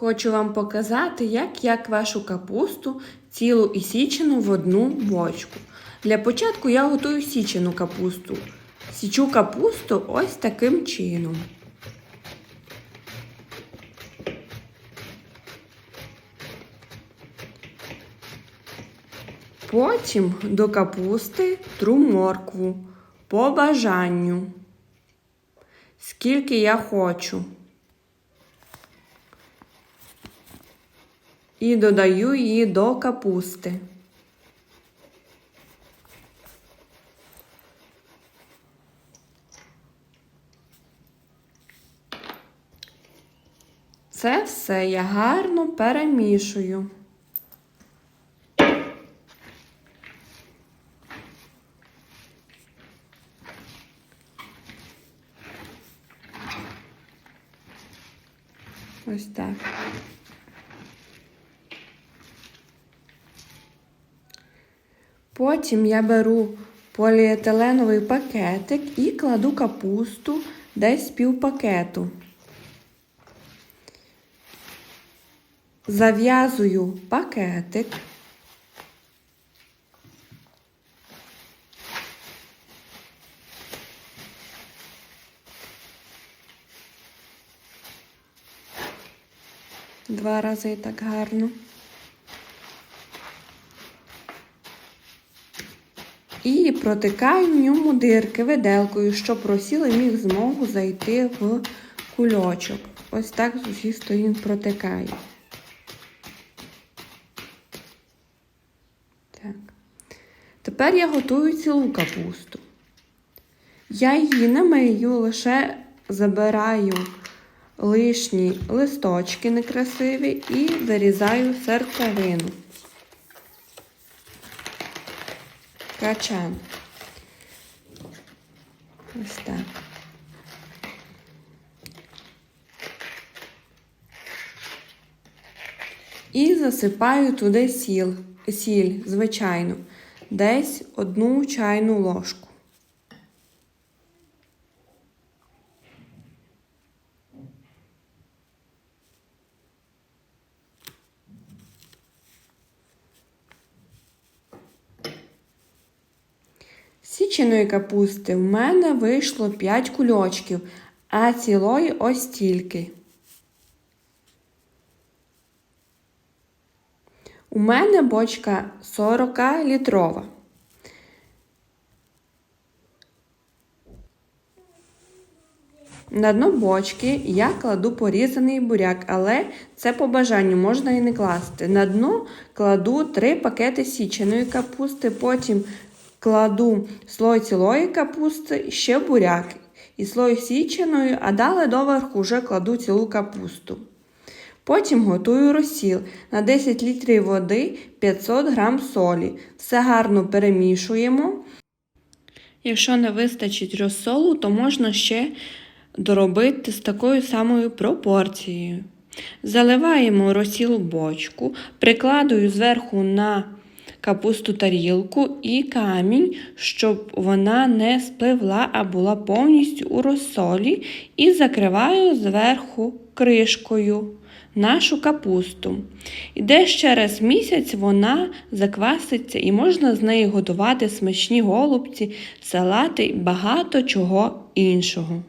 Хочу вам показати, як я квашу капусту цілу і січену в одну бочку. Для початку я готую січену капусту. Січу капусту ось таким чином. Потім до капусти тру моркву по бажанню. Скільки я хочу. І додаю її до капусти. Це все я гарно перемішую. Ось так. Потім я беру поліетиленовий пакетик і кладу капусту десь пів пакету. Зав'язую пакетик. Два рази так гарно. І протикаю в ньому дирки виделкою, щоб просіли міг змогу зайти в кульочок. Ось так з усіх сторін протикаю. Так. Тепер я готую цілу капусту. Я її не мию, лише забираю лишні листочки некрасиві і вирізаю серцевину. Качан. Ось так. І засипаю туди сіл, сіль, звичайно, десь одну чайну ложку. Січеної капусти в мене вийшло 5 кульочків, а цілої ось стільки. У мене бочка 40 літрова. На дно бочки я кладу порізаний буряк, але це по бажанню можна і не класти. На дно кладу 3 пакети січеної капусти, потім кладу слой цілої капусти, ще буряк і слой січеної, а далі доверху вже кладу цілу капусту. Потім готую розсіл на 10 літрів води 500 г солі. Все гарно перемішуємо. Якщо не вистачить розсолу, то можна ще доробити з такою самою пропорцією. Заливаємо розсіл в бочку, прикладую зверху на капусту тарілку і камінь, щоб вона не спливла, а була повністю у розсолі, і закриваю зверху кришкою нашу капусту. І десь через місяць вона закваситься і можна з неї готувати смачні голубці, салати і багато чого іншого.